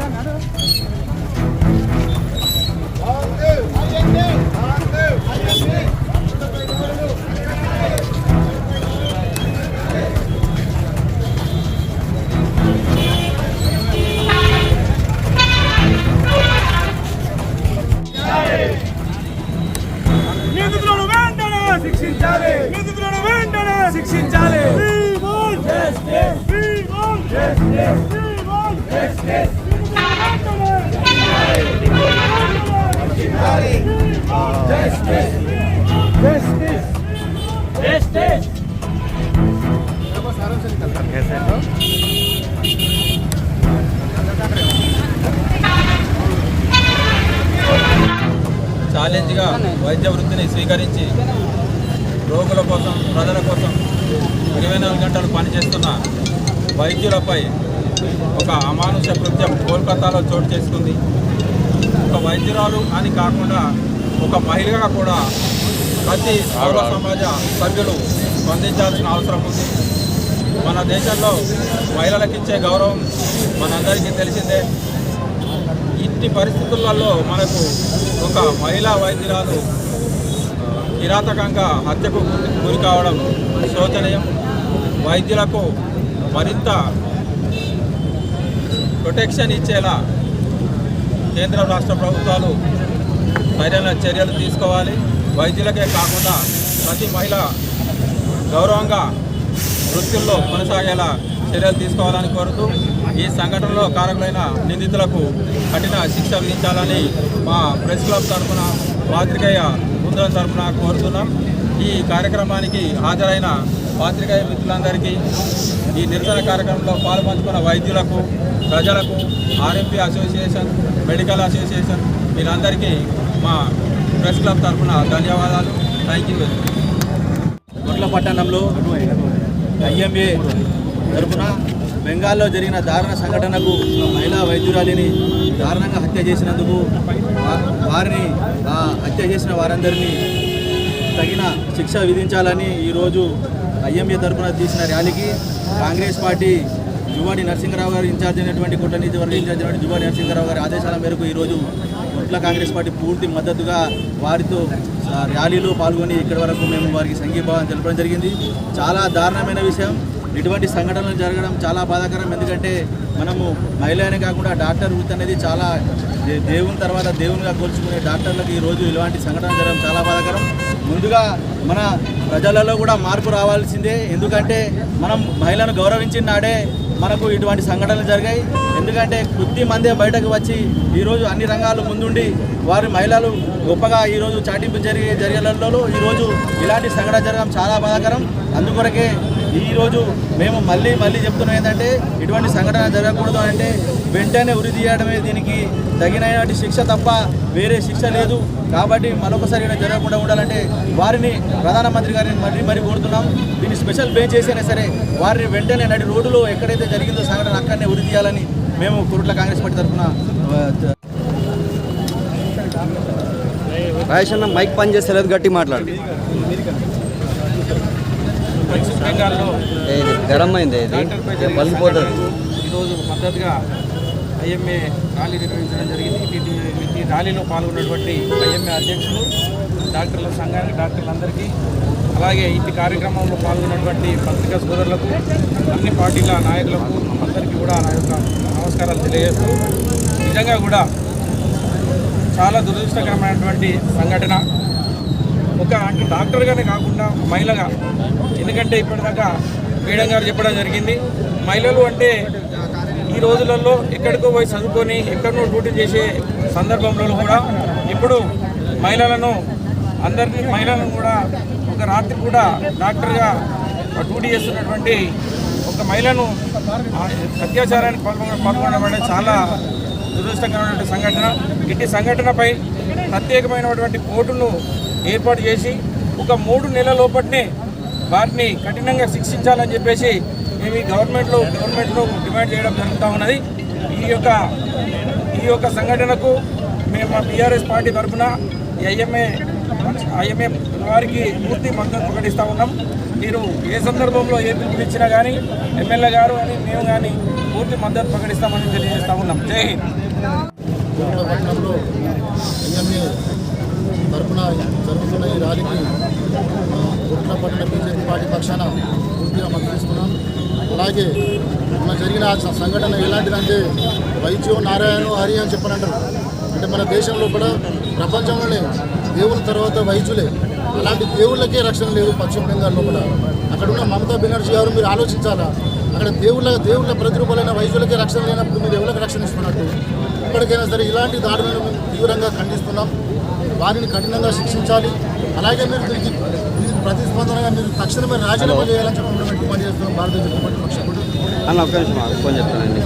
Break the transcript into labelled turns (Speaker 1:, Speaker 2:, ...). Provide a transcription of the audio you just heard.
Speaker 1: నిందితులను శిక్షించాలి నిందితులను వెంటనే శిక్షించాలి.
Speaker 2: ఛాలెంజ్గా వైద్య వృత్తిని స్వీకరించి రోగుల కోసం ప్రజల కోసం ఇరవై నాలుగు గంటలు పనిచేస్తున్న వైద్యులపై ఒక అమానుష కృత్యం కోల్కతాలో చోటు చేసుకుంది. ఒక వైద్యురాలు అని కాకుండా ఒక మహిళగా కూడా ప్రతి పౌర సమాజ సభ్యులు స్పందించాల్సిన అవసరం ఉంది. మన దేశంలో మహిళలకు ఇచ్చే గౌరవం మనందరికీ తెలిసిందే. ఇట్టి పరిస్థితులలో మనకు ఒక మహిళా వైద్యురాలు కిరాతకంగా హత్యకు గురి- కావడం శోచనీయం. వైద్యులకు మరింత ప్రొటెక్షన్ ఇచ్చేలా కేంద్ర రాష్ట్ర ప్రభుత్వాలు సరైన చర్యలు తీసుకోవాలి. వైద్యులకే కాకుండా ప్రతి మహిళ గౌరవంగా వృత్తుల్లో కొనసాగేలా చర్యలు తీసుకోవాలని కోరుతూ ఈ సంఘటనలో కారకులైన నిందితులకు కఠిన శిక్ష విధించాలని మా ప్రెస్ క్లబ్ తరఫున పాత్రికేయ బృందం తరఫున కోరుతున్నాం. ఈ కార్యక్రమానికి హాజరైన పాత్రికేయ మిత్రులందరికీ ఈ నిరసన కార్యక్రమంలో పాల్పంచుకున్న వైద్యులకు ప్రజలకు ఆర్ఎంపీ అసోసియేషన్ మెడికల్ అసోసియేషన్ వీళ్ళందరికీ మా ప్రెస్ క్లబ్ తరఫున ధన్యవాదాలు. థ్యాంక్ యూ
Speaker 3: పట్టణంలో ఐఎంఏ తరపున బెంగాల్లో జరిగిన దారుణ సంఘటనకు మహిళా వైద్యురాలిని దారుణంగా హత్య చేసినందుకు వారిని ఆ హత్య చేసిన వారందరినీ తగిన శిక్ష విధించాలని ఈరోజు ఐఎంఏ తరఫున తీసిన ర్యాలీకి కాంగ్రెస్ పార్టీ జువాడి నరసింహరావు గారు ఇన్ఛార్జ్ అయినటువంటి కుట్రనీతి వర్గ ఇన్ఛార్జ్ అయినటువంటి జువాడి నరసింహరావు గారి ఆదేశాల మేరకు ఈరోజు గుట్ల కాంగ్రెస్ పార్టీ పూర్తి మద్దతుగా వారితో ర్యాలీలో పాల్గొని ఇక్కడి వరకు మేము వారికి సంఘీభావం తెలపడం జరిగింది. చాలా దారుణమైన విషయం. ఇటువంటి సంఘటనలు జరగడం చాలా బాధాకరం. ఎందుకంటే మనము మహిళనే కాకుండా డాక్టర్ వృత్తి అనేది చాలా దే- దేవుని తర్వాత దేవునిగా కోల్చుకునే డాక్టర్లకు ఈరోజు ఇలాంటి సంఘటన జరగడం చాలా బాధాకరం. ముందుగా మన ప్రజలలో కూడా మార్పు రావాల్సిందే. ఎందుకంటే మనం మహిళను గౌరవించిన నాడే మనకు ఇటువంటి సంఘటనలు జరిగాయి. ఎందుకంటే కొద్ది మందే బయటకు వచ్చి ఈరోజు అన్ని రంగాలు ముందుండి వారి మహిళలు గొప్పగా ఈరోజు చాటింపు జరిగే జరిగేలలో ఈరోజు ఇలాంటి సంఘటన జరగడం చాలా బాధాకరం. అందుకొరకే ఈరోజు మేము మళ్ళీ మళ్ళీ చెప్తున్నాం ఏంటంటే ఇటువంటి సంఘటన జరగకూడదు అంటే వెంటనే ఉరి తీయడమే దీనికి తగినటువంటి శిక్ష తప్ప వేరే శిక్ష లేదు. కాబట్టి మరొకసారి జరగకుండా ఉండాలంటే వారిని ప్రధానమంత్రి గారిని మరీ మరీ కోరుతున్నాం. దీన్ని స్పెషల్ బెంచ్ చేసినా సరే వారిని వెంటనే నడి రోడ్డులో ఎక్కడైతే జరిగిందో సంఘటన అక్కడనే ఉరి తీయాలని మేము కురుట్ల కాంగ్రెస్ పార్టీ తరఫున
Speaker 4: రాజేష్ అన్న మైక్ పని చేస్తలేదు గట్టి మాట్లాడు. ఇది గరం అయింది ఇది
Speaker 2: సంఘటనకు ఈరోజు మద్దతుగా ఐఎంఏ ర్యాలీ నిర్వహించడం జరిగింది. ఈ- ఈ ర్యాలీలో పాల్గొన్నటువంటి ఐఎంఏ అధ్యక్షులు డాక్టర్ల సంఘానికి డాక్టర్లందరికీ అలాగే ఈ కార్యక్రమంలో పాల్గొన్నటువంటి పత్రికా సోదరులకు అన్ని పార్టీల నాయకులకు అందరికీ కూడా నా యొక్క నమస్కారాలు తెలియజేస్తూ నిజంగా కూడా చాలా దురదృష్టకరమైనటువంటి సంఘటన. ఒక అంటే డాక్టర్గానే కాకుండా మహిళగా. ఎందుకంటే ఇప్పటిదాకా మేడం గారు చెప్పడం జరిగింది. మహిళలు అంటే ఈ రోజులలో ఎక్కడికో పోయి చదువుకొని ఎక్కడనో డ్యూటీ చేసే సందర్భంలో కూడా ఇప్పుడు మహిళలను అందరినీ మహిళలను కూడా ఒక రాత్రి కూడా డాక్టర్గా డ్యూటీ చేస్తున్నటువంటి ఒక మహిళను అత్యాచారానికి పాల్గొన పాల్గొనడం చాలా దురదృష్టకరమైనటువంటి సంఘటన. ఇట్టి సంఘటనపై ప్రత్యేకమైనటువంటి కోర్టును ఏర్పాటు చేసి ఒక మూడు నెలల లోపట్నే వారిని కఠినంగా శిక్షించాలని చెప్పేసి మేము ఈ గవర్నమెంట్లో గవర్నమెంట్లో డిమాండ్ చేయడం జరుగుతూ ఉన్నది. ఈ యొక్క ఈ యొక్క సంఘటనకు మేము మా టీఆర్ఎస్ పార్టీ తరఫున ఐఎంఏ ఐఎంఏ వారికి పూర్తి మద్దతు ప్రకటిస్తూ ఉన్నాం. మీరు ఏ సందర్భంలో ఏ పిలుపునిచ్చినా కానీ ఎమ్మెల్యే గారు అని మేము కానీ పూర్తి మద్దతు ప్రకటిస్తామని తెలియజేస్తా ఉన్నాం. జై హింద్.
Speaker 5: తరఫున జరుగుతున్న ఈ ర్యాలీకి గుట్ల పట్టణ బీజేపీ పార్టీ పక్షాన పూర్తిగా మద్దతిస్తున్నాం. అలాగే మన జరిగిన సంఘటన ఎలాంటిదంటే వైద్యు నారాయణ హరి అని చెప్పనంటారు. అంటే మన దేశంలో కూడా ప్రపంచంలోనే దేవుని తర్వాత వైద్యులే. అలాంటి దేవుళ్ళకే రక్షణ లేదు పశ్చిమ బెంగాల్లో కూడా అక్కడ ఉన్న మమతా బెనర్జీ గారు మీరు ఆలోచించాలా? అక్కడ దేవుళ్ళ దేవుళ్ళ ప్రతిరూపాలైన వైద్యులకే రక్షణ లేనప్పుడు మీరు ఎవరికి రక్షణ ఇస్తున్నట్టు? ఇప్పటికైనా సరే ఇలాంటి దాడులను మేము తీవ్రంగా ఖండిస్తున్నాం. వారిని కఠినంగా శిక్షించాలి. అలాగే మీరు దీనికి దీనికి ప్రతిస్పందనగా మీరు తక్షణమే రాజీనామా చేయాలని చెప్పి కూడా డిమాండ్ చేస్తున్నాం. భారతీయ జనతా పార్టీ పక్షాన
Speaker 4: అన్న ఒక్క నిమిషం ఆగు, ఫోన్ చెప్తానండి.